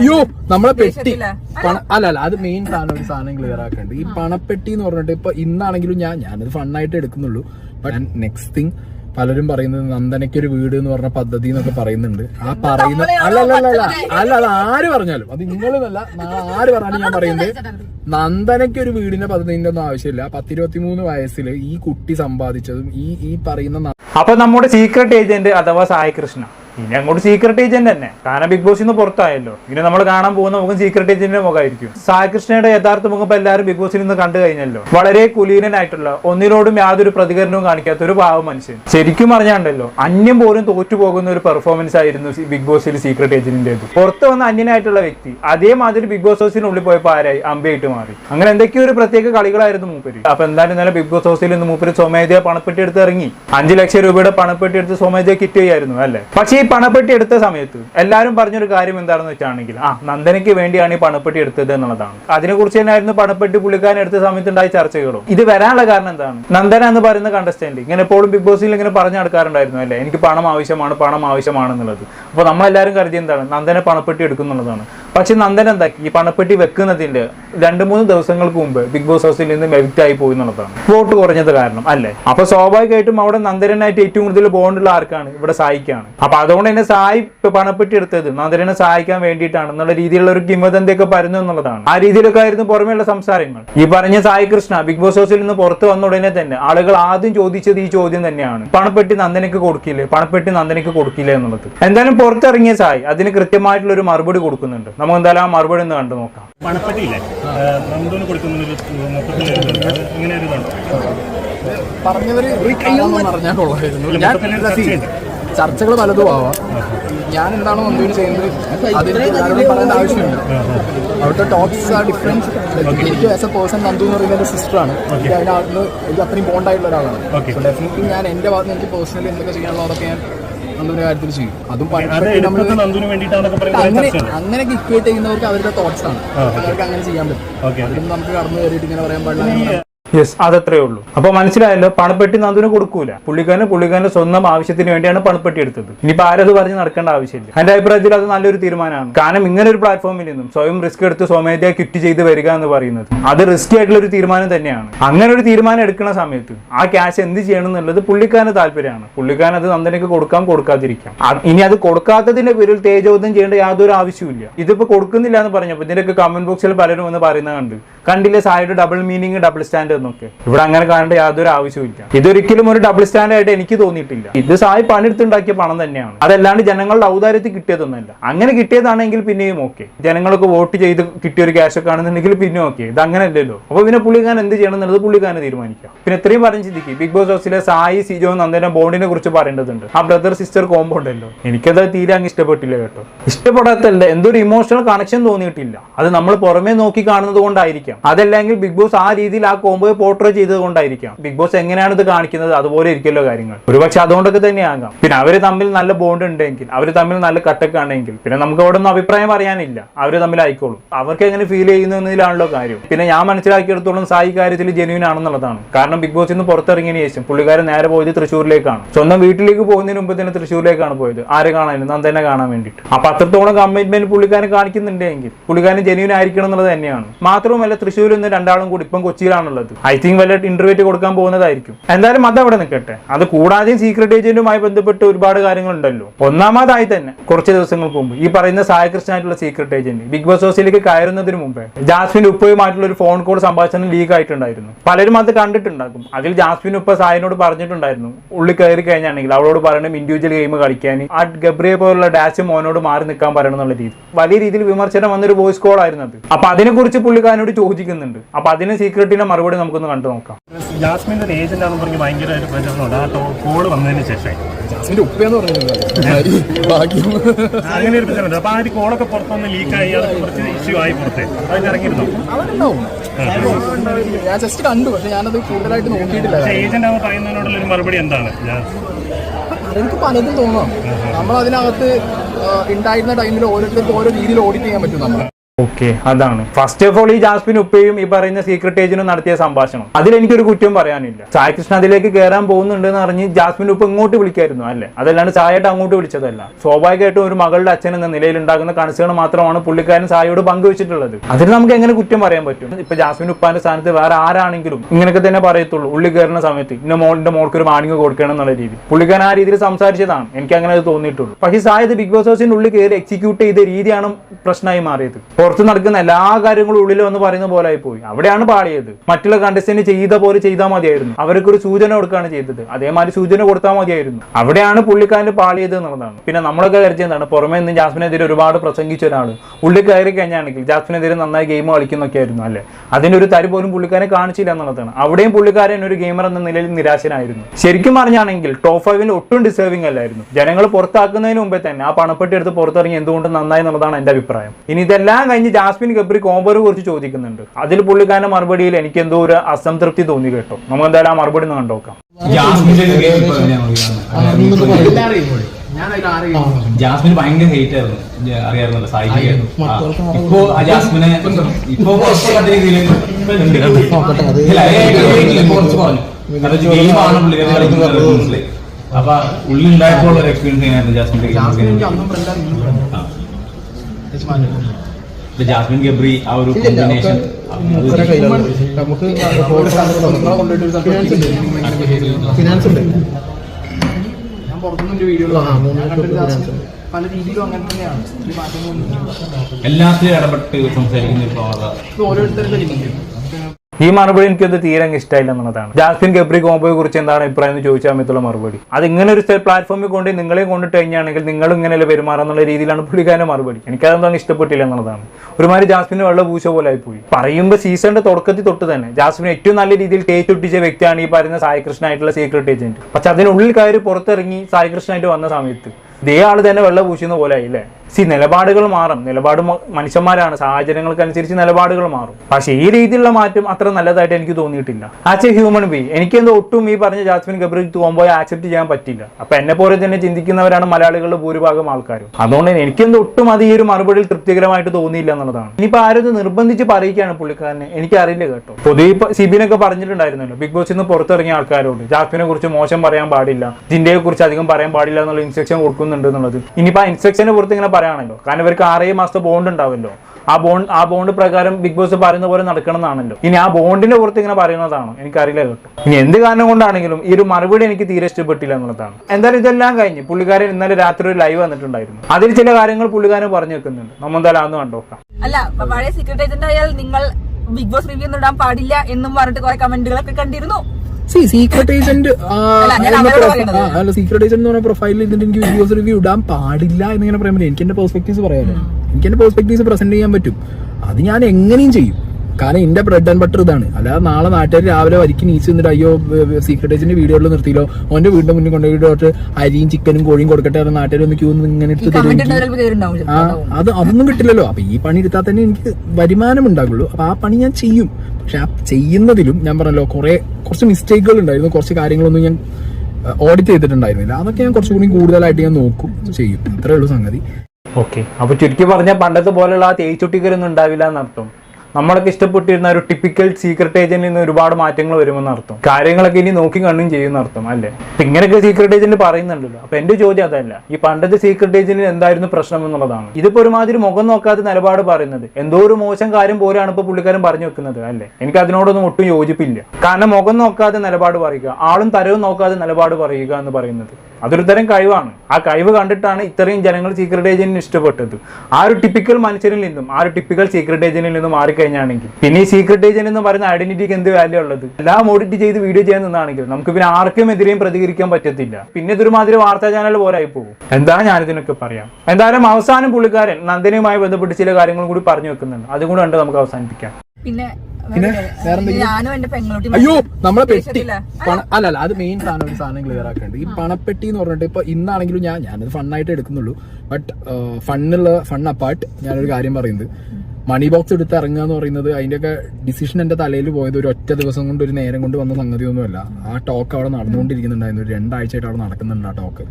അയ്യോ നമ്മളെ പെട്ടി. അല്ല അല്ല അത് മെയിൻ സാധനം ഒരു സാധനം ക്ലിയർ ആക്കണ്ട്. ഈ പണപ്പെട്ടി എന്ന് പറഞ്ഞിട്ട് ഇപ്പൊ ഇന്നാണെങ്കിലും ഞാൻ ഞാനത് ഫണ്ണായിട്ട് എടുക്കുന്നുള്ളൂ. ബട്ട് നെക്സ്റ്റ് തിങ് പലരും പറയുന്നത് നന്ദനയ്ക്ക് ഒരു വീട് എന്ന് പറഞ്ഞ പദ്ധതി എന്നൊക്കെ പറയുന്നുണ്ട്. ആ പറയുന്ന അല്ല അല്ല അല്ല അല്ല അല്ല അത് ആര് പറഞ്ഞാലും. അത് നിങ്ങളെന്നല്ല ആര് പറഞ്ഞാലും ഞാൻ പറയുന്നത് നന്ദനയ്ക്ക് ഒരു വീടിന്റെ പദ്ധതിന്റെ ഒന്നും ആവശ്യമില്ല. പത്തിരുപത്തി മൂന്ന് വയസ്സിൽ ഈ കുട്ടി സമ്പാദിച്ചതും ഈ ഈ പറയുന്ന അപ്പൊ നമ്മുടെ സീക്രട്ട് ഏജന്റ് അഥവാ സായി കൃഷ്ണ. ഇനി അങ്ങോട്ട് സീക്രട്ട് ഏജന്റ് തന്നെ. കാരണം ബിഗ് ബോസിൽ നിന്ന് പുറത്തായല്ലോ. ഇനി നമ്മൾ കാണാൻ പോകുന്ന മുഖം സീക്രട്ട് ഏജന്റിന്റെ മുഖമായിരിക്കും സായി കൃഷ്ണയുടെ യഥാർത്ഥ മുഖം ഇപ്പൊ എല്ലാവരും ബിഗ് ബോസിൽ നിന്ന് കണ്ടു കഴിഞ്ഞല്ലോ. വളരെ കുലീനനായിട്ടുള്ള ഒന്നിനോടും യാതൊരു പ്രതികരണവും കാണിക്കാത്ത ഒരു പാവ മനുഷ്യൻ. ശരിക്കും പറഞ്ഞാണ്ടല്ലോ അന്യം പോലും തോറ്റു പോകുന്ന ഒരു പെർഫോമൻസ് ആയിരുന്നു ബിഗ് ബോസിൽ സീക്രട്ട് ഏജന്റിന്റേത് പുറത്ത് വന്ന അന്യനായിട്ടുള്ള വ്യക്തി അതേമാതിരി ബിഗ് ബോസ് ഹൗസിനുള്ളിൽ പോയപ്പോൾ ആരായി? അമ്പയായിട്ട് മാറി. അങ്ങനെ എന്തൊക്കെയോ ഒരു പ്രത്യേക കളികളായിരുന്നു മൂപ്പര്. അപ്പൊ എന്തായാലും ഇന്നലെ ബിഗ് ബോസ് ഹൗസിൽ നിന്ന് മൂപ്പര് സ്വമേധയ പണപ്പെട്ടി എടുത്ത് ഇറങ്ങി. അഞ്ചു ലക്ഷം രൂപയുടെ പണപ്പെട്ടി എടുത്ത് സ്വമേധയ കിറ്റ് ചെയ്യായിരുന്നു അല്ലേ? പക്ഷേ പണപ്പെട്ടി എടുത്ത സമയത്ത് എല്ലാവരും പറഞ്ഞൊരു കാര്യം എന്താണെന്ന് വെച്ചാണെങ്കിൽ ആ നന്ദനയ്ക്ക് വേണ്ടിയാണ് ഈ പണപ്പെട്ടി എടുത്തത് എന്നുള്ളതാണ്. അതിനെക്കുറിച്ച് തന്നെയായിരുന്നു പണപ്പെട്ടി പുള്ളിക്കാരൻ എടുത്ത സമയത്ത് ഉണ്ടായ ചർച്ചകളും. ഇത് വരാനുള്ള കാരണം എന്താണ്? നന്ദന എന്ന് പറയുന്ന കണ്ടസ്റ്റന്റ് ഇങ്ങനെ എപ്പോഴും ബിഗ് ബോസിൽ ഇങ്ങനെ പറഞ്ഞു നടക്കാറുണ്ടായിരുന്നു അല്ലേ? എനിക്ക് പണം ആവശ്യമാണ് പണം ആവശ്യമാണെന്നുള്ളത്. അപ്പോൾ നമ്മളെല്ലാവരും കരുതി എന്താണ്? നന്ദന പണപ്പെട്ടി എടുക്കുന്നുള്ളതാണ്. പക്ഷെ നന്ദൻ എന്താക്കി ഈ പണപ്പെട്ടി വെക്കുന്നതിന്റെ രണ്ട് മൂന്ന് ദിവസങ്ങൾക്ക് മുമ്പ് ബിഗ് ബോസ് ഹൗസിൽ നിന്ന് എവിക്റ്റ് ആയി പോയി എന്നുള്ളതാണ്. വോട്ട് കുറഞ്ഞത് കാരണം അല്ലേ? അപ്പൊ സ്വാഭാവികമായിട്ടും അവിടെ നന്ദനായിട്ട് ഏറ്റവും കൂടുതൽ ബോണ്ടുള്ള ആർക്കാണ് ഇവിടെ സായിക്കാണ് അപ്പൊ അതുകൊണ്ട് തന്നെ സായി പണപ്പെട്ടി എടുത്തത് നന്ദനെ സഹായിക്കാൻ വേണ്ടിയിട്ടാണ് എന്നുള്ള രീതിയിലുള്ള ഒരു കിംവദന്തിയൊക്കെ പരന്നു എന്നുള്ളതാണ്. ആ രീതിയിലൊക്കെ ആയിരുന്നു പുറമെയുള്ള സംസാരങ്ങൾ. ഈ പറഞ്ഞ സായി കൃഷ്ണ ബിഗ് ബോസ് ഹൗസിൽ നിന്ന് പുറത്ത് വന്ന ഉടനെ തന്നെ ആളുകൾ ആദ്യം ചോദിച്ചത് ഈ ചോദ്യം തന്നെയാണ്. പണപ്പെട്ടി നന്ദനക്ക് കൊടുക്കില്ലേ? പണപ്പെട്ടി നന്ദനക്ക് കൊടുക്കില്ല എന്നുള്ളത്. എന്തായാലും പുറത്തിറങ്ങിയ സായി അതിന് കൃത്യമായിട്ടുള്ള ഒരു മറുപടി കൊടുക്കുന്നുണ്ട്. നമുക്ക് എന്തായാലും ആ മറുപടി ഒന്ന് കണ്ടു നോക്കാം. പണപ്പെട്ടിയില്ലേ? പറഞ്ഞവര്. ചർച്ചകൾ പലതും ആവാം. ഞാൻ എന്താണോ നന്ദുവിന് ചെയ്യുന്നത്? അതിന് പറയേണ്ട ആവശ്യമില്ല. അവിടുത്തെ ടോക്സ് ആ ഡിഫറൻസ് എനിക്ക് ആസ് എ പേഴ്സൺ നന്ദു എന്ന് പറയുന്ന എന്റെ സിസ്റ്ററാണ് എനിക്ക് അതിനകത്ത് എനിക്ക് അത്രയും ബോണ്ടായിട്ടുള്ള ഒരാളാണ്. സോ ഡെഫിനറ്റ്ലി ഞാൻ എന്റെ ഭാഗത്ത് എനിക്ക് പേഴ്സണലി എന്തൊക്കെ ചെയ്യാനുള്ളതൊക്കെ ഞാൻ നന്ദുവിന്റെ കാര്യത്തിൽ ചെയ്യും. അതും അങ്ങനെ ഇക്വേറ്റ് ചെയ്യുന്നവർക്ക് അവരുടെ തോട്ട്സ് ആണ്. അവർക്ക് അങ്ങനെ ചെയ്യാൻ പറ്റും. അതിലും നമുക്ക് കടന്നു കയറിയിട്ട് ഇങ്ങനെ പറയാൻ പാടില്ല. യെസ് അതത്രേ ഉള്ളൂ. അപ്പൊ മനസ്സിലായല്ലോ പണപ്പെട്ടി നന്ദുവിന് കൊടുക്കൂല. പുള്ളിക്കാരന് പുള്ളിക്കാരന്റെ സ്വന്തം ആവശ്യത്തിന് വേണ്ടിയാണ് പണപ്പെട്ടി എടുത്തത്. ഇനിയിപ്പോ ആരത് പറഞ്ഞ് നടക്കേണ്ട ആവശ്യമില്ല. എന്റെ അഭിപ്രായത്തിൽ അത് നല്ലൊരു തീരുമാനമാണ്. കാരണം ഇങ്ങനെ ഒരു പ്ലാറ്റ്ഫോമിൽ നിന്നും സ്വയം റിസ്ക് എടുത്ത് സ്വമേധയാ ക്വിറ്റ് ചെയ്ത് വരിക എന്ന് പറയുന്നത് അത് റിസ്ക് ആയിട്ടുള്ള ഒരു തീരുമാനം തന്നെയാണ്. അങ്ങനെ ഒരു തീരുമാനം എടുക്കുന്ന സമയത്ത് ആ ക്യാഷ് എന്ത് ചെയ്യണം എന്നുള്ളത് പുള്ളിക്കാരന് താല്പര്യമാണ്. പുള്ളിക്കാരൻ അത് നന്ദനക്ക് കൊടുക്കാം കൊടുക്കാതിരിക്കാം. ഇനി അത് കൊടുക്കാത്തതിന്റെ പേരിൽ തേജോധം ചെയ്യേണ്ട യാതൊരു ആവശ്യമില്ല ഇതിപ്പോ കൊടുക്കുന്നില്ല എന്ന് പറഞ്ഞപ്പോൾ ഇതിന്റെയൊക്കെ കമന്റ് ബോക്സിൽ പലരും വന്ന് പറയുന്നത് കണ്ട്. കണ്ടില്ലേ സായിയുടെ ഡബിൾ മീനിങ് ഡബിൾ സ്റ്റാൻഡ് എന്നൊക്കെ? ഇവിടെ അങ്ങനെ കാണേണ്ട യാതൊരു ആവശ്യമില്ല ഇതൊരിക്കലും ഒരു ഡബിൾ സ്റ്റാൻഡ് ആയിട്ട് എനിക്ക് തോന്നിയിട്ടില്ല. ഇത് സായി പണിയെടുത്തുണ്ടാക്കിയ പണം തന്നെയാണ്. അതല്ലാണ്ട് ജനങ്ങളുടെ ഔദാര്യത്തിൽ കിട്ടിയതൊന്നുമല്ല. അങ്ങനെ കിട്ടിയതാണെങ്കിൽ പിന്നെയും ഓക്കെ ജനങ്ങൾക്ക് വോട്ട് ചെയ്ത് കിട്ടിയ ഒരു ക്യാഷ് ഒക്കെ ആണെന്നുണ്ടെങ്കിൽ പിന്നെ ഓക്കെ ഇത് അങ്ങനെ അല്ലല്ലോ അപ്പൊ പിന്നെ പുള്ളിക്കാരൻ എന്ത് ചെയ്യണം എന്നുള്ളത് പുള്ളിക്കാരനെ തീരുമാനിക്കാം. പിന്നെ ഇത്രയും പറഞ്ഞ് ചിന്തിക്കും. ബിഗ് ബോസ് ഹൗസിലെ സായി സിജോ നന്ദന ബോണ്ടിനെ കുറിച്ച് പറയേണ്ടതുണ്ട്. ആ ബ്രദർ സിസ്റ്റർ കോമ്പോ ഉണ്ടല്ലോ. എനിക്കത് തീരെ അങ്ങ് ഇഷ്ടപ്പെട്ടില്ല കേട്ടോ. ഇഷ്ടപ്പെടാത്തല്ല എന്തൊരു ഇമോഷണൽ കണക്ഷൻ തോന്നിയിട്ടില്ല. അത് നമ്മൾ പുറമേ നോക്കി കാണുന്നത് കൊണ്ടായിരിക്കാം. അതല്ലെങ്കിൽ ബിഗ് ബോസ് ആ രീതിയിൽ ആ കോംബോയെ പോർട്രേ ചെയ്തത് കൊണ്ടായിരിക്കാം. ബിഗ് ബോസ് എങ്ങനെയാണ് ഇത് കാണിക്കുന്നത്? അതുപോലെ ഇരിക്കല്ലോ കാര്യങ്ങൾ. ഒരുപക്ഷെ അതുകൊണ്ടൊക്കെ തന്നെയാകാം. പിന്നെ അവർ തമ്മിൽ നല്ല ബോണ്ട് ഉണ്ടെങ്കിൽ അവർ തമ്മിൽ നല്ല കട്ടൊക്കെ ആണെങ്കിൽ പിന്നെ നമുക്ക് അവിടെ ഒന്നും അഭിപ്രായം പറയാനില്ല അവർ തമ്മിൽ ആയിക്കോളും. അവർക്ക് എങ്ങനെ ഫീൽ ചെയ്യുന്നു കാര്യം. പിന്നെ ഞാൻ മനസ്സിലാക്കിയെടുത്തോളം സായി കാര്യത്തിൽ ജെന്യൂൻ ആണെന്നുള്ളതാണ്. കാരണം ബിഗ് ബോസിൽ നിന്ന് പുറത്തിറങ്ങിയതിന് ശേഷം പുള്ളിക്കാരൻ നേരെ പോയത് തൃശ്ശൂരിലേക്കാണ്. സ്വന്തം വീട്ടിലേക്ക് പോകുന്നതിന് മുമ്പ് തന്നെ തൃശ്ശൂരിലേക്കാണ് പോയത്. ആരെ കാണാൻ നന്ദനെ കാണാൻ വേണ്ടിയിട്ട്. അപ്പൊ അത്രത്തോളം കമ്മിറ്റ്മെന്റ് പുള്ളിക്കാരൻ കാണിക്കുന്നുണ്ടെങ്കിൽ പുള്ളിക്കാരൻ ജെന്യൂൻ ആയിരിക്കണം എന്നുള്ളത് തന്നെയാണ്. മാത്രവുമല്ല തൃശ്ശൂരിൽ നിന്ന് രണ്ടാളും കൂടി ഇപ്പം കൊച്ചിയിലാണുള്ളത്. ഐ തിങ്ക് വല്ല ഇന്റർവ്യൂ കൊടുക്കാൻ പോകുന്നതായിരിക്കും. എന്തായാലും അത് അവിടെ നിൽക്കട്ടെ. അത് കൂടാതെ സീക്രട്ട് ഏജന്റുമായി ബന്ധപ്പെട്ട് ഒരുപാട് കാര്യങ്ങളുണ്ടല്ലോ. ഒന്നാമതായി തന്നെ കുറച്ച് ദിവസങ്ങൾക്ക് മുമ്പ് ഈ പറയുന്ന സായകൃഷ്ണനായിട്ടുള്ള സീക്രട്ട് ഏജന്റ് ബിഗ് ബോസ് ഹൗസിലേക്ക് കയറുന്നതിന് മുമ്പേ ജാസ്മിൻ ഉപ്പയുമായിട്ടുള്ള ഒരു ഫോൺ കോൾ സംഭാഷണം ലീക്ക് ആയിട്ടുണ്ടായിരുന്നു. പലരും അത് കണ്ടിട്ടുണ്ടാകും. അതിൽ ജാസ്മിൻ ഉപ്പ സായനോട് പറഞ്ഞിട്ടുണ്ടായിരുന്നു. ഉള്ളിൽ കയറി കഴിഞ്ഞാണെങ്കിൽ അവളോട് പറയണം ഇൻഡിവിജ്വൽ ഗെയിം കളിക്കാൻ. ആ ഗബ്രിയെ പോലുള്ള ഡാഷ് മോനോട് മാറി നിൽക്കാൻ പറയണം എന്നുള്ള രീതി. വലിയ രീതിയിൽ വിമർശനം വന്നൊരു വോയിസ് കോൾ ആയിരുന്നു അത്. അപ്പൊ അതിനെക്കുറിച്ച് പുള്ളിക്കാരനോട് ചോദിക്കുന്നുണ്ട്. അപ്പൊ അതിന് സീക്രട്ടിന്റെ മറുപടി നമുക്കൊന്ന് കണ്ടു നോക്കാം. ജാസ്മിന്റെ ഒരു ഏജന്റ് ആണെന്ന് പറഞ്ഞ് ഭയങ്കര ഒരു പ്രചരണമുണ്ട്. ആ കോൾ വന്നതിന് ശേഷം ജാസ്മിന്റെ ഉപ്പയെന്ന് പറയുന്നത് അങ്ങനെ ഒരു പ്രചരണമുണ്ട്. അപ്പൊ ആ ഒരു കോളൊക്കെ പുറത്തുനിന്ന് ലീക്കായി അത് കുറച്ച് ഇഷ്യൂ ആയി പുറത്തെ. അതിന് ഇറങ്ങിയിരുന്നു? അവരുണ്ടാവും. ഞാൻ ജസ്റ്റ് കണ്ടു. പക്ഷെ ഞാനത് കൂടുതലായിട്ട് നോക്കിയിട്ടില്ല. പക്ഷേ ഏജന്റ് ആണെന്ന് പറയുന്നതിനോടുള്ള ഒരു മറുപടി എന്താണ്? എനിക്ക് പലതും തോന്നാം. നമ്മൾ അതിനകത്ത് ഉണ്ടായിരുന്ന ടൈമിൽ ഓരോരുത്തർക്ക് ഓരോ രീതിയിൽ ഓഡിറ്റ് ചെയ്യാൻ പറ്റും നമ്മൾ ഓക്കെ അതാണ്. ഫസ്റ്റ് ഓഫ് ഓൾ ഈ ജാസ്മിൻ ഉപ്പയും ഈ പറയുന്ന സീക്രട്ട് ഏജന്റും നടത്തിയ സംഭാഷണം. അതിൽ എനിക്കൊരു കുറ്റം പറയാനില്ല. സായകൃഷ്ണൻ അതിലേക്ക് കയറാൻ പോകുന്നുണ്ട് എന്ന് അറിഞ്ഞ് ജാസ്മിൻ ഉപ്പ് ഇങ്ങോട്ട് വിളിക്കായിരുന്നു അല്ലേ? അതല്ലാണ്ട് സായായിട്ട് അങ്ങോട്ട് വിളിച്ചതല്ല. സ്വാഭാവികമായിട്ടും ഒരു മകളുടെ അച്ഛൻ എന്ന നിലയിൽ ഉണ്ടാകുന്ന കണസുകൾ മാത്രമാണ് പുള്ളിക്കാരൻ സായയോട് പങ്കുവച്ചിട്ടുള്ളത്. അതിൽ നമുക്ക് എങ്ങനെ കുറ്റം പറയാൻ പറ്റും? ഇപ്പൊ ജാസ്മിൻ ഉപ്പാന്റെ സ്ഥാനത്ത് വേറെ ആരാണെങ്കിലും ഇങ്ങനെയൊക്കെ തന്നെ പറയത്തുള്ളൂ. ഉള്ളി കയറുന്ന സമയത്ത് ഇന്ന മോളിന്റെ മോൾക്ക് ഒരു മാണിങ് കൊടുക്കണം എന്നുള്ള രീതി. പുള്ളിക്കാരൻ ആ രീതിയിൽ സംസാരിച്ചതാണ്. എനിക്ക് അങ്ങനെ അത് തോന്നിയിട്ടുള്ളൂ. പക്ഷേ സായത് ബിഗ് ബോസ് ഹൗസിന്റെ ഉള്ളിൽ കയറി എക്സിക്യൂട്ട് ചെയ്ത രീതിയാണ് പ്രശ്നമായി മാറിയത്. പുറത്ത് നടക്കുന്ന എല്ലാ കാര്യങ്ങളും ഉള്ളിൽ വന്ന് പറയുന്ന പോലെ ആയി പോയി അവിടെയാണ് പാളിയത്. മറ്റുള്ള കണ്ടസ്റ്റന്റ് ചെയ്ത പോലെ ചെയ്താൽ മതിയായിരുന്നു. അവർക്ക് ഒരു സൂചന കൊടുക്കുകയാണ് ചെയ്തത്. അതേമാതിരി സൂചന കൊടുത്താൽ മതിയായിരുന്നു. അവിടെയാണ് പുള്ളിക്കാരന് പാളിയത് എന്നുള്ളതാണ്. പിന്നെ നമ്മളൊക്കെ കരുതി എന്താണ് പുറമേ നിന്ന് ജാസ്മിനെതിരെ ഒരുപാട് പ്രസംഗിച്ച ഒരാൾ ഉള്ളിൽ കയറി കഴിഞ്ഞാണെങ്കിൽ ജാസ്മിനെതിരെ നന്നായി ഗെയിം കളിക്കുന്നൊക്കെ ആയിരുന്നു അല്ലേ? അതിനൊരു തരി പോലും പുള്ളിക്കാരനെ കാണിച്ചില്ല എന്നുള്ളതാണ്. അവിടെയും പുള്ളിക്കാരൻ ഒരു ഗെയിമർ എന്ന നിലയിൽ നിരാശനായിരുന്നു. ശരിക്കും പറഞ്ഞാണെങ്കിൽ ടോപ്പ് ഫൈവിൽ ഒട്ടും ഡിസേർവിംഗ് അല്ലായിരുന്നു. ജനങ്ങൾ പുറത്താക്കുന്നതിന് മുമ്പേ തന്നെ ആ പണപ്പെട്ടി എടുത്ത് പുറത്തിറങ്ങി എന്തുകൊണ്ട് നന്നായി എന്നുള്ളതാണ് എന്റെ അഭിപ്രായം. ഇനി ഇതെല്ലാം കഴിഞ്ഞ് ജാസ്മിൻ ഗബ്രി കോംബോയെ കുറിച്ച് ചോദിക്കുന്നുണ്ട്. അതിൽ പുള്ളിക്കാരന്റെ മറുപടിയിൽ എനിക്ക് എന്തോ ഒരു അസംതൃപ്തി തോന്നി കേട്ടോ. നമുക്ക് എന്തായാലും ആ മറുപടി ഒന്ന് കണ്ടോക്കാം? ജാസ്മിന് ഭയങ്കര ഹേറ്റ് ആയിരുന്നു. അറിയാറുണ്ടല്ലോ അറിയാറുന്നല്ലോ സായിക്ക് ഇപ്പോ ആ ജാസ്മിനെ ഇപ്പൊ കുറച്ച് രീതിയിൽ ഗെയിമാണ് കളിക്കുന്നത് അപ്പൊ ഉള്ളിൽ ഉണ്ടായപ്പോൾ എക്സ്പീരിയൻസ് എങ്ങനെയായിരുന്നു ജാസ്മിന്റെ? ജാസ്മിൻ ഗബ്രി ആ ഒരു കോമ്പിനേഷൻ നമുക്ക് ഫിനാൻസ് ഉണ്ട്. ഞാൻ പുറത്തുനിന്ന് വീഡിയോ പല രീതിയിലും അങ്ങനെ തന്നെയാണ്. എല്ലാത്തിലും ഇടപെട്ട് സംസാരിക്കുന്ന ഒരു ഓരോരുത്തരുടെ രീതി ഈ മറുപടി എനിക്കത് തീരെ ഇഷ്ടമായില്ല എന്നുള്ളതാണ്. ജാസ്മിൻ ഗബ്രി കോംബോയെ കുറിച്ച് എന്താണ് അഭിപ്രായം എന്ന് ചോദിച്ചാൽ സമയത്തുള്ള മറുപടി. അത് ഇങ്ങനെ ഒരു പ്ലാറ്റ്ഫോമിൽ കൊണ്ട് നിങ്ങളെ കൊണ്ടിട്ട് കഴിഞ്ഞാണെങ്കിൽ നിങ്ങൾ ഇങ്ങനെയല്ലേ പെരുമാറുന്നുള്ള രീതിയിലാണ് പുള്ളിക്കാരന്റെ മറുപടി. എനിക്കതെന്താണ് ഇഷ്ടപ്പെട്ടില്ല എന്നുള്ളതാണ്. ഒരുമാതിരി ജാസ്മിന് വെള്ള പൂശ പോലെ ആയി പോയി പറയുമ്പോൾ സീസണിന്റെ തുടക്കത്തിൽ തൊട്ട് തന്നെ ജാസ്മിൻ ഏറ്റവും നല്ല രീതിയിൽ തേച്ചൊട്ടിച്ച വ്യക്തിയാണ് ഈ പറയുന്ന സായികൃഷ്ണ ആയിട്ടുള്ള സീക്രട്ട് ഏജന്റ് പക്ഷെ അതിനുള്ളിൽ കയറി പുറത്തിറങ്ങി സായികൃഷ്ണനായിട്ട് വന്ന സമയത്ത് ഇതേ ആൾ തന്നെ വെള്ള പൂശുന്ന പോലെ ആയില്ലേ? സി നിലപാടുകൾ മാറും. നിലപാട് മനുഷ്യന്മാരാണ്. സാഹചര്യങ്ങൾക്കനുസരിച്ച് നിലപാടുകൾ മാറും. പക്ഷേ ഈ രീതിയിലുള്ള മാറ്റം അത്ര നല്ലതായിട്ട് എനിക്ക് തോന്നിയിട്ടില്ല. ആസ് എ ഹ്യൂമൻ എനിക്ക് എനിക്കെന്തോ ഒട്ടും ഈ പറഞ്ഞ ജാസ്മിൻ ഗബ്രി തോമ്പോയെ ആക്സെപ്റ്റ് ചെയ്യാൻ പറ്റില്ല അപ്പൊ എന്നെ പോലെ തന്നെ ചിന്തിക്കുന്നവരാണ് മലയാളികളുടെ ഭൂരിഭാഗം ആൾക്കാരും. അതുകൊണ്ട് തന്നെ എനിക്കെന്തോ ഒട്ടും അത് ഈ ഒരു മറുപടിയിൽ തൃപ്തികരമായിട്ട് തോന്നിയില്ല എന്നുള്ളതാണ്. ഇനിയിപ്പോ ആരൊന്ന് നിർബന്ധിച്ച് പറയുകയാണ് പുള്ളിക്കാരനെ എനിക്കറിയില്ല കേട്ടോ. പൊതുവെ സിബിനൊക്കെ പറഞ്ഞിട്ടുണ്ടായിരുന്നല്ലോ ബിഗ് ബോസിൽ നിന്ന് പുറത്തിറങ്ങിയ ആൾക്കാരോട് ജാസ്മിനെ കുറിച്ച് മോശം പറയാൻ പാടില്ല ജിൻഡയെ കുറിച്ച് അധികം പറയാൻ പാടില്ല എന്നുള്ള ഇൻസ്ട്രക്ഷൻ കൊടുക്കുന്നുണ്ട് എന്നുള്ളത്. ഇനിയിപ്പോ ആ ഇൻസ്ട്രക്ഷനെ പുറത്ത് ഇങ്ങനെ പറയാണല്ലോ. കാരണം ഇവർക്ക് ആറേഴ് മാസത്തെ ബോണ്ട് ഉണ്ടാവുമല്ലോ. ആ ബോണ്ട് ആ ബോണ്ട് പ്രകാരം ബിഗ് ബോസ് പറയുന്ന പോലെ നടക്കണം എന്നാണല്ലോ ഇനി ആ ബോണ്ടിന്റെ പുറത്ത് ഇങ്ങനെ പറയുന്നതാണ്? എനിക്കറിയില്ല കേട്ടോ. ഇനി എന്ത് കാരണം കൊണ്ടാണെങ്കിലും ഈ ഒരു മറുപടി എനിക്ക് തീരെ ഇഷ്ടപ്പെട്ടില്ല എന്നുള്ളതാണ്. എന്തായാലും ഇതെല്ലാം കഴിഞ്ഞ് പുള്ളിക്കാരൻ ഇന്നലെ രാത്രി ഒരു ലൈവ് വന്നിട്ടുണ്ടായിരുന്നു. അതിൽ ചില കാര്യങ്ങൾ പുള്ളിക്കാരൻ പറഞ്ഞു വെക്കുന്നുണ്ട്. നമ്മൾ എന്തായാലും അന്ന് കണ്ടോക്കാം അല്ല പഴയ സീക്രട്ട് ഏജന്റ് ആയാൽ നിങ്ങൾ ബിഗ് ബോസ് റിവ്യൂ ഒന്നും ഇടാൻ പാടില്ല എന്നും പറഞ്ഞിട്ട് കുറെ കമന്റുകളൊക്കെ കണ്ടിരുന്നു. സി സീക്രട്ട് ഏജന്റ് അല്ല, സീക്രട്ട് ഏജന്റ് എന്ന് പറഞ്ഞ പ്രൊഫൈലിൽ ഇരുന്നിട്ട് എനിക്ക് വീഡിയോസ് റിവ്യൂ ഇടാൻ പാടില്ല എന്നിങ്ങനെ പറയാൻ പറ്റില്ല. എനിക്ക് എന്റെ പെർസ്പെക്ടീവ്സ് പറയാമല്ലോ എനിക്ക് എന്റെ പെർസ്പെക്ടീവ്സ് പ്രസന്റ് ചെയ്യാൻ പറ്റും. അത് ഞാൻ എങ്ങനെയും ചെയ്യും. കാരണം എന്റെ ബ്രെഡ് ആൻഡ് ബട്ടർ ഇതാണ്. അല്ലാതെ നാളെ നാട്ടുകാർ രാവിലെ വരിക്ക് നീച്ച് നിന്നിട്ട് അയ്യോ സീക്രട്ട് ഏജന്റ് വീഡിയോയിൽ നിർത്തിയില്ലോ. ഓന്റെ വീടിന്റെ മുന്നിൽ കൊണ്ടുപോയിട്ട് അരിയും ചിക്കനും കോഴിയും കൊടുക്കട്ടെ അത് നാട്ടുകാർ ഒന്ന് ക്യൂ ഇങ്ങനെ എടുത്ത് ആ അത് അതൊന്നും കിട്ടില്ലല്ലോ. അപ്പൊ ഈ പണി എടുത്താൽ തന്നെ എനിക്ക് വരുമാനം ഉണ്ടാകുള്ളൂ അപ്പൊ ആ പണി ഞാൻ ചെയ്യും. പക്ഷെ ആ ചെയ്യുന്നതിലും ഞാൻ പറഞ്ഞല്ലോ കുറെ കുറച്ച് മിസ്റ്റേക്കുകൾ ഉണ്ടായിരുന്നു. കുറച്ച് കാര്യങ്ങളൊന്നും ഞാൻ ഓഡിറ്റ് ചെയ്തിട്ടുണ്ടായിരുന്നില്ല. അതൊക്കെ ഞാൻ കുറച്ചുകൂടി കൂടുതലായിട്ട് ഞാൻ നോക്കും ചെയ്യും. അത്രേ ഉള്ളൂ സംഗതി. ഓക്കെ. അപ്പൊ ചുരുക്കി പറഞ്ഞാൽ പണ്ടത്തെ പോലെയുള്ള ആ തേച്ചുട്ടിക്കലൊന്നും ഉണ്ടാവില്ല എന്നർത്ഥം. നമ്മളൊക്കെ ഇഷ്ടപ്പെട്ടിരുന്ന ഒരു ടിപ്പിക്കൽ സീക്രട്ട് ഏജന്റിൽ നിന്ന് ഒരുപാട് മാറ്റങ്ങൾ വരുമെന്ന് അർത്ഥം. കാര്യങ്ങളൊക്കെ ഇനി നോക്കി കണ്ണും ചെയ്യുന്ന അർത്ഥം അല്ലേ? ഇങ്ങനെയൊക്കെ സീക്രട്ട് ഏജന്റ് പറയുന്നുണ്ടല്ലോ. അപ്പൊ എന്റെ ചോദ്യം അതല്ല. ഈ പണ്ടത്തെ സീക്രട്ട് ഏജന്റിന് എന്തായിരുന്നു പ്രശ്നം എന്നുള്ളതാണ്. ഇതിപ്പോ ഒരുമാതിരി മുഖം നോക്കാതെ നിലപാട് പറയുന്നത്. എന്തോ ഒരു മോശം കാര്യം പോലെയാണ് ഇപ്പൊ പുള്ളിക്കാരൻ പറഞ്ഞു വെക്കുന്നത് അല്ലേ? എനിക്ക് അതിനോടൊന്നും ഒട്ടും യോജിപ്പില്ല. കാരണം മുഖം നോക്കാതെ നിലപാട് പറയുക ആളും തരവും നോക്കാതെ നിലപാട് പറയുക എന്ന് പറയുന്നത്. അതൊരു തരം കഴിവാണ്. ആ കഴിവ് കണ്ടിട്ടാണ് ഇത്രയും ജനങ്ങൾ സീക്രട്ട് ഏജന്റിന് ഇഷ്ടപ്പെട്ടത്. ആ ഒരു ടിപ്പിക്കൽ മനുഷ്യരിൽ നിന്നും ആ ഒരു ടിപ്പിക്കൽ സീക്രട്ട് ഏജന്റിൽ നിന്നും മാറിക്കഴിഞ്ഞാണെങ്കിൽ പിന്നെ ഈ സീക്രട്ട് ഏജന്റ് എന്ന് പറയുന്ന ഐഡന്റിറ്റിക്ക് എന്ത് വാല്യൂ ഉള്ളത്? എല്ലാം ഓഡിറ്റ് ചെയ്ത് വീഡിയോ ചെയ്യാൻ നിന്നാണെങ്കിൽ നമുക്ക് പിന്നെ ആർക്കും എതിരെയും പ്രതികരിക്കാൻ പറ്റത്തില്ല. പിന്നെ ഇതൊരു മാതിരി വാർത്താ ചാനൽ പോരായി പോകും. എന്താണ് ഞാനിതിനൊക്കെ പറയാം? എന്തായാലും അവസാനം പുള്ളിക്കാരൻ നന്ദനയുമായി ബന്ധപ്പെട്ട് ചില കാര്യങ്ങളും കൂടി പറഞ്ഞു വെക്കുന്നുണ്ട്. അതും കണ്ട് നമുക്ക് അവസാനിപ്പിക്കാം. പിന്നെ പിന്നെ വേറെന്തെങ്കിലും? ഞാനും അയ്യോ നമ്മളെ പെട്ടി. അല്ലല്ല പണ അത് മെയിൻ സാധനം ഒരു സാധനം ക്ലിയർ ആക്കേണ്ടത് ഈ പണപ്പെട്ടി എന്ന് പറഞ്ഞിട്ട് ഇപ്പൊ ഇന്നാണെങ്കിലും ഞാൻ ഞാനത് ഫണ്ണായിട്ട് എടുക്കുന്നുള്ളൂ. ബട്ട് ഫണ്ണുള്ള ഫൺ അപ്പാർട്ട് ഞാനൊരു കാര്യം പറയുന്നത്. മണി ബോക്സ് എടുത്ത് ഇറങ്ങുക എന്ന് പറയുന്നത് അതിന്റെയൊക്കെ ഡിസിഷൻ എന്റെ തലയിൽ പോയത് ഒരു ഒറ്റ ദിവസം കൊണ്ട് ഒരു നേരം കൊണ്ട് വന്ന സംഗതിയൊന്നുമല്ല. ആ ടോക്ക് അവിടെ നടന്നുകൊണ്ടിരിക്കുന്നുണ്ടായിരുന്നു. ഒരു രണ്ടാഴ്ചയായിട്ട് അവിടെ നടക്കുന്നുണ്ട് ആ ടോക്ക്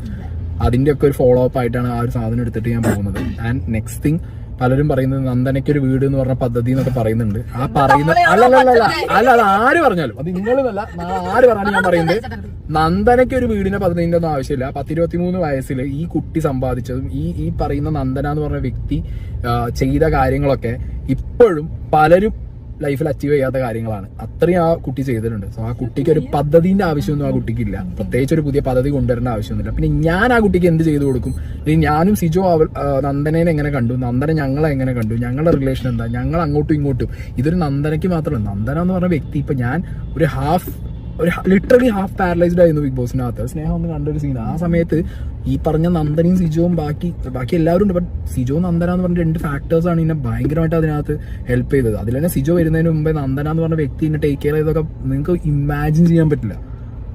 അതിന്റെ ഒക്കെ ഒരു ഫോളോ അപ്പ് ആയിട്ടാണ് ആ ഒരു സാധനം എടുത്തിട്ട് ഞാൻ പോകുന്നത്. ആൻഡ് നെക്സ്റ്റ് തിങ് പലരും പറയുന്നത് നന്ദനയ്ക്ക് ഒരു വീട് എന്ന് പറഞ്ഞ പദ്ധതി എന്നൊക്കെ പറയുന്നുണ്ട്. ആ പറയുന്ന അല്ല അല്ല അത് ആര് പറഞ്ഞാലും. അത് നിങ്ങളെന്നല്ല ആര് പറഞ്ഞാലും ഞാൻ പറയുന്നത് നന്ദനയ്ക്ക് ഒരു വീടിന്റെ പദ്ധതിന്റെ ഒന്നും ആവശ്യമില്ല. പത്തിരുപത്തിമൂന്ന് വയസ്സിൽ ഈ കുട്ടി സമ്പാദിച്ചതും ഈ ഈ പറയുന്ന നന്ദന എന്ന് പറഞ്ഞ വ്യക്തി ചെയ്ത കാര്യങ്ങളൊക്കെ ഇപ്പോഴും പലരും ലൈഫിൽ അച്ചീവ് ചെയ്യാത്ത കാര്യങ്ങളാണ്. അത്രയും ആ കുട്ടി ചെയ്തിട്ടുണ്ട്. സോ ആ കുട്ടിക്ക് ഒരു പദ്ധതിന്റെ ആവശ്യമൊന്നും ആ കുട്ടിക്കില്ല. പ്രത്യേകിച്ച് ഒരു പുതിയ പദ്ധതി കൊണ്ടുവരേണ്ട ആവശ്യമൊന്നുമില്ല. പിന്നെ ഞാൻ ആ കുട്ടിക്ക് എന്ത് ചെയ്തു കൊടുക്കും? ഞാനും സിജോ അവൾ നന്ദനെ നന്ദനേനെ എങ്ങനെ കണ്ടു? നന്ദന ഞങ്ങളെ എങ്ങനെ കണ്ടു? ഞങ്ങളുടെ റിലേഷൻ എന്താ? ഞങ്ങൾ അങ്ങോട്ടും ഇങ്ങോട്ടും. ഇതൊരു നന്ദനയ്ക്ക് മാത്രമല്ല. നന്ദന എന്ന് പറഞ്ഞ വ്യക്തി ഇപ്പൊ ഞാൻ ഒരു ഹാഫ് ഒരു ലിറ്ററലി ഹാഫ് പാരലൈസ്ഡ് ആയിരുന്നു ബിഗ് ബോസിനകത്ത് സ്നേഹം ഒന്ന് കണ്ടൊരു സീൻ ആ സമയത്ത് ഈ പറഞ്ഞ നന്ദനയും സിജോവും ബാക്കി ബാക്കി എല്ലാവരും ഉണ്ട് ബട്ട് സിജോ നന്ദന എന്ന് പറഞ്ഞ രണ്ട് ഫാക്ടേഴ്സ് ആണ് ഇതിനെ ഭയങ്കരമായിട്ട് അതിനകത്ത് ഹെൽപ്പ് ചെയ്തത്. അതിൽ തന്നെ സിജോ വരുന്നതിന് മുമ്പേ നന്ദന എന്ന് പറഞ്ഞ വ്യക്തി എന്നെ ടേക്ക് കെയർ ചെയ്തൊക്കെ നിങ്ങൾക്ക് ഇമാജിൻ ചെയ്യാൻ പറ്റില്ല.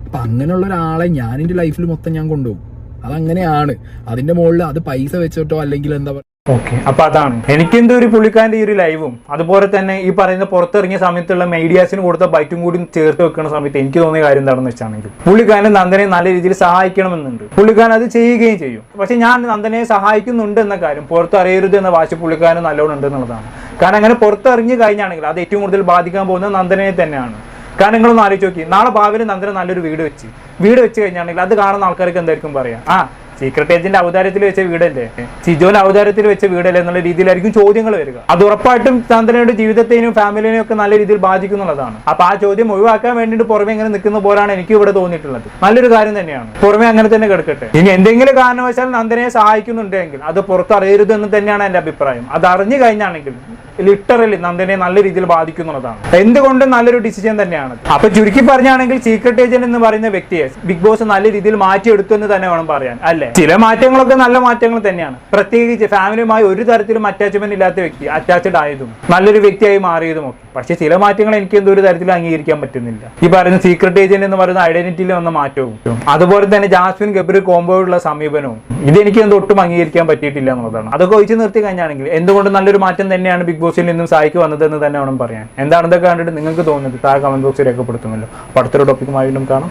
അപ്പൊ അങ്ങനെയുള്ള ഒരാളെ ഞാൻ എന്റെ ലൈഫിൽ മൊത്തം ഞാൻ കൊണ്ടുപോകും. അതങ്ങനെയാണ്. അതിന്റെ മുകളിൽ അത് പൈസ വെച്ചിട്ടോ അല്ലെങ്കിൽ എന്താ ഓക്കെ. അപ്പൊ അതാണ്. എനിക്കെന്തോ ഒരു പുള്ളിക്കാരന്റെ ഈ ഒരു ലൈവും അതുപോലെ തന്നെ ഈ പറയുന്ന പുറത്തിറങ്ങിയ സമയത്തുള്ള മീഡിയാസിന് കൊടുത്ത ബൈറ്റും കൂടി ചേർത്ത് വെക്കുന്ന സമയത്ത് എനിക്ക് തോന്നിയ കാര്യം എന്താണെന്ന് വെച്ചാണെങ്കിൽ പുള്ളിക്കാരൻ നന്ദനെ നല്ല രീതിയിൽ സഹായിക്കണമെന്നുണ്ട്. പുള്ളിക്കാരൻ അത് ചെയ്യുകയും ചെയ്യും. പക്ഷെ ഞാൻ നന്ദനെ സഹായിക്കുന്നുണ്ട് എന്ന കാര്യം പുറത്ത് അറിയരുത് എന്ന വാശി പുള്ളിക്കാരൻ നല്ലോണം ഉണ്ട് എന്നുള്ളതാണ്. കാരണം അങ്ങനെ പുറത്തിറങ്ങി കഴിഞ്ഞാണെങ്കിൽ അത് ഏറ്റവും കൂടുതൽ ബാധിക്കാൻ പോകുന്നത് നന്ദനെ തന്നെയാണ്. കാരണം നിങ്ങളൊന്ന് ആലോചിച്ച് നോക്കി. നാളെ ഭാവിയിൽ നന്ദനെ നല്ലൊരു വീട് വെച്ച് വീട് വെച്ച് കഴിഞ്ഞാണെങ്കിൽ അത് കാണുന്ന ആൾക്കാർക്ക് എന്തായിരിക്കും പറയാം? ആ സീക്രട്ട് ഏജന്റ് അവതാരത്തിൽ വെച്ച വീടല്ലേ? സിജോന്റെ അവതാരത്തിൽ വെച്ച വീടല്ലേ എന്നുള്ള രീതിയിലായിരിക്കും ചോദ്യങ്ങൾ വരിക. അത് ഉറപ്പായിട്ടും ചന്ദ്രനയുടെ ജീവിതത്തെയും ഫാമിലിനെയും ഒക്കെ നല്ല രീതിയിൽ ബാധിക്കുന്നുള്ളതാണ്. അപ്പൊ ആ ചോദ്യം ഒഴിവാക്കാൻ വേണ്ടിയിട്ട് പുറമെ ഇങ്ങനെ നിൽക്കുന്ന പോലാണ് എനിക്ക് ഇവിടെ തോന്നിയിട്ടുള്ളത്. നല്ലൊരു കാര്യം തന്നെയാണ്. പുറമെ അങ്ങനെ തന്നെ കിടക്കട്ടെ. ഇനി എന്തെങ്കിലും കാരണവശാൽ നന്ദനെ സഹായിക്കുന്നുണ്ടെങ്കിൽ അത് പുറത്തറിയരുത് എന്ന് തന്നെയാണ് എന്റെ അഭിപ്രായം. അത് അറിഞ്ഞു കഴിഞ്ഞാണെങ്കിൽ ലിറ്ററലി നന്ദനെ നല്ല രീതിയിൽ ബാധിക്കുന്നുള്ളതാണ് എന്തുകൊണ്ടും നല്ലൊരു ഡിസിഷൻ തന്നെയാണ്? അപ്പൊ ചുരുക്കി പറഞ്ഞാണെങ്കിൽ സീക്രട്ട് ഏജന്റ് എന്ന് പറയുന്ന വ്യക്തിയെ ബിഗ് ബോസ് നല്ല രീതിയിൽ മാറ്റിയെടുത്തു എന്ന് തന്നെ വേണം പറയാൻ അല്ലെ? ചില മാറ്റങ്ങളൊക്കെ നല്ല മാറ്റങ്ങൾ തന്നെയാണ്. പ്രത്യേകിച്ച് ഫാമിലിയുമായി ഒരു തരത്തിലും അറ്റാച്ച്മെന്റ് ഇല്ലാത്ത വ്യക്തി അറ്റാച്ച്ഡ് ആയതും നല്ലൊരു വ്യക്തിയായി മാറിയതും ഒക്കെ. പക്ഷെ ചില മാറ്റങ്ങൾ എനിക്ക് എന്തോ ഒരു തരത്തിലും അംഗീകരിക്കാൻ പറ്റുന്നില്ല. ഈ പറയുന്ന സീക്രട്ട് ഏജന്റ് എന്ന് പറയുന്ന ഐഡന്റിറ്റിയിൽ വന്ന മാറ്റവും അതുപോലെ തന്നെ ജാസ്മിൻ ഗബ്രി കോമ്പോയുള്ള സമീപനവും ഇതെനിക്ക് എന്തോ ഒട്ടും അംഗീകരിക്കാൻ പറ്റിയിട്ടില്ല എന്നുള്ളതാണ്. അതൊക്കെ ഒഴിച്ചു നിർത്തി കഴിഞ്ഞാണെങ്കിൽ എന്തുകൊണ്ട് നല്ലൊരു മാറ്റം തന്നെയാണ് ബിഗ് ബോസിൽ നിന്നും സായിക്ക് വന്നതെന്ന് തന്നെ വേണം പറയാൻ? എന്താണ് കണ്ടിട്ട് നിങ്ങൾക്ക് തോന്നുന്നത്? താഴെ കമന്റ് ബോക്സിൽ രേഖപ്പെടുത്തുമല്ലോ. അപ്പോൾ അടുത്തൊരു ടോപ്പിക്കുമായി വീണ്ടും കാണാം.